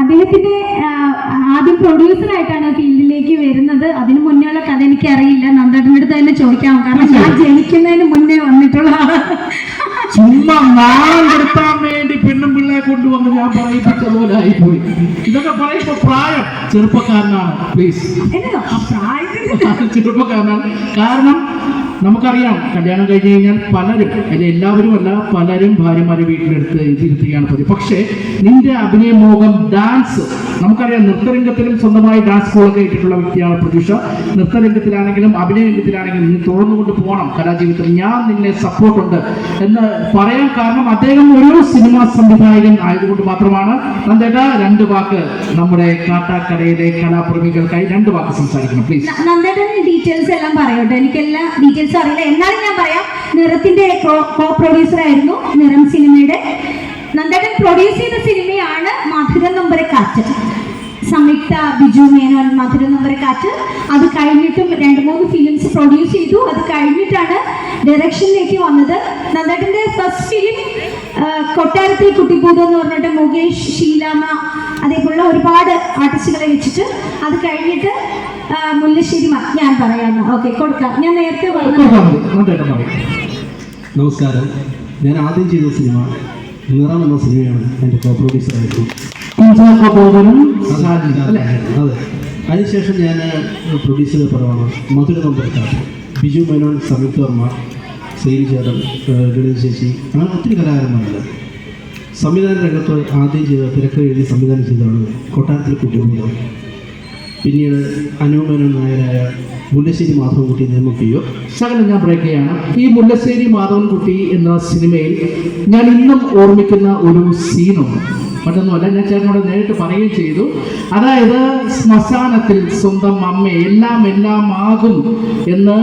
അദ്ദേഹത്തിന്റെ ആദ്യം പ്രൊഡ്യൂസറായിട്ടാണ് ഫീൽഡിലേക്ക് വരുന്നത്. അതിനു മുന്നേ ഉള്ള കഥ എനിക്ക് അറിയില്ല നന്ദേട്ടന്റെ അടുത്ത് തന്നെ ചോദിക്കാം. കാരണം ഞാൻ ജനിക്കുന്നതിന് മുന്നേ വന്നിട്ടുള്ള ചുമ്മാ നാളം കെടുത്താൻ വേണ്ടി പെണ്ണും പിള്ളയെ കൊണ്ടുവന്ന് ഞാൻ പറയിപ്പിച്ചതുപോലെ ആയിപ്പോയി ഇതൊക്കെ പറയുമ്പോ പ്രായം ചെറുപ്പക്കാരനാണ്. പ്ലീസ് ആ പ്രായത്തിൽ ചെറുപ്പക്കാരനാണ് കാരണം നമുക്കറിയാം കല്യാണം കഴിഞ്ഞ് കഴിഞ്ഞാൽ പലരും അല്ലെ എല്ലാവരും അല്ല പലരും ഭാര്യമാരെ വീട്ടിലെടുത്ത് ഇരുത്തുകയാണ് പതിവ്. പക്ഷേ നിന്റെ അഭിനയ മോഹം ഡാൻസ് നമുക്കറിയാം നൃത്തരംഗത്തിലും സ്വന്തമായി ഡാൻസ് സ്കൂളൊക്കെ ഇട്ടിട്ടുള്ള വ്യക്തിയാണ് പ്രതീക്ഷ. നൃത്തരംഗത്തിലാണെങ്കിലും അഭിനയരംഗത്തിലാണെങ്കിലും നീ തുറന്നുകൊണ്ട് പോകണം. കലാജീവിതത്തിൽ ഞാൻ നിന്നെ സപ്പോർട്ടുണ്ട് എന്ന് പറയാൻ കാരണം അദ്ദേഹം ഒരു സിനിമാ സംവിധായകൻ ആയതുകൊണ്ട് മാത്രമാണ്. നന്ദേട്ട രണ്ട് വാക്ക് നമ്മുടെ കാട്ടാക്കടയിലെ കലാപ്രേമികൾക്കായി രണ്ട് വാക്ക് സംസാരിക്കണം പ്ലീസ് നന്ദേട്ടൻ ഡീറ്റെയിൽസ് എല്ലാം പറയട്ടെ. എല്ലാ ഡീറ്റെയിൽസ് അറിയില്ല. എന്നാലും ഞാൻ പറയാം നിറത്തിന്റെ കോ പ്രൊഡ്യൂസർ ആയിരുന്നു നിറം സിനിമയുടെ നന്ദേട്ടൻ പ്രൊഡ്യൂസ് ചെയ്ത സിനിമയാണ് മധുര നമ്പരെ കാറ്റ് സംയുക്ത ബിജു മേനോൻ മധുര കാറ്റ്. അത് കഴിഞ്ഞിട്ടും രണ്ട് മൂന്ന് ഫിലിംസ് പ്രൊഡ്യൂസ് ചെയ്തു. അത് കഴിഞ്ഞിട്ടാണ് ഡയറക്ഷനിലേക്ക് വന്നത്. നന്ദേട്ടന്റെ ഫസ്റ്റ് ഫിലിം കൊട്ടാരത്തിൽ കുട്ടിപ്പൂതം എന്ന് പറഞ്ഞിട്ട് മുകേഷ് ഷീലാമ അതേപോലുള്ള ഒരുപാട് ആർട്ടിസ്റ്റുകളെ വെച്ചിട്ട് അത് കഴിഞ്ഞിട്ട് മുല്ലശ്ശേരി ഞാൻ പറയാം. ഓക്കെ കൊടുക്കാം. ഞാൻ നേരത്തെ നമസ്കാരം. ഞാൻ ആദ്യം ചെയ്ത സിനിമ നിറം എന്ന സിനിമയാണ് എന്റെ കോ പ്രൊഡ്യൂസറായിരുന്നു അതെ. അതിനുശേഷം ഞാൻ പ്രൊഡ്യൂസ് ചെയ്ത പടമാണ് മധുര നമ്പർക്കാട്ട് ബിജു മേനോൻ സംയുക്ത വർമ്മ ശ്രീനി ചേതൻ ഗണേശ് ചേച്ചി. അങ്ങനെ ഒത്തിരി കലാകാരന്മാരുണ്ട്. സംവിധാന രംഗത്ത് ആദ്യം ചെയ്ത തിരക്ക് എഴുതി സംവിധാനം ചെയ്തതാണ് കൊട്ടാരത്തിൽ കുട്ടികളും പിന്നീട് അനുമേനോൻ നായരായ മുല്ലശ്ശേരി മാധവൻകുട്ടി നിർമ്മിക്കുകയോ ശകലം ഞാൻ ബ്രേക്ക് ചെയ്യാണ്. ഈ മുല്ലശ്ശേരി മാധവൻകുട്ടി എന്ന സിനിമയിൽ ഞാൻ ഇന്നും ഓർമ്മിക്കുന്ന ഒരു സീനുണ്ട് മറ്റൊന്നുമല്ല ഞാൻ ചേട്ടനോട് നേരിട്ട് പറയുകയും ചെയ്തു. അതായത് ശ്മശാനത്തിൽ സ്വന്തം അമ്മ എല്ലാം എല്ലാം ആകും എന്ന്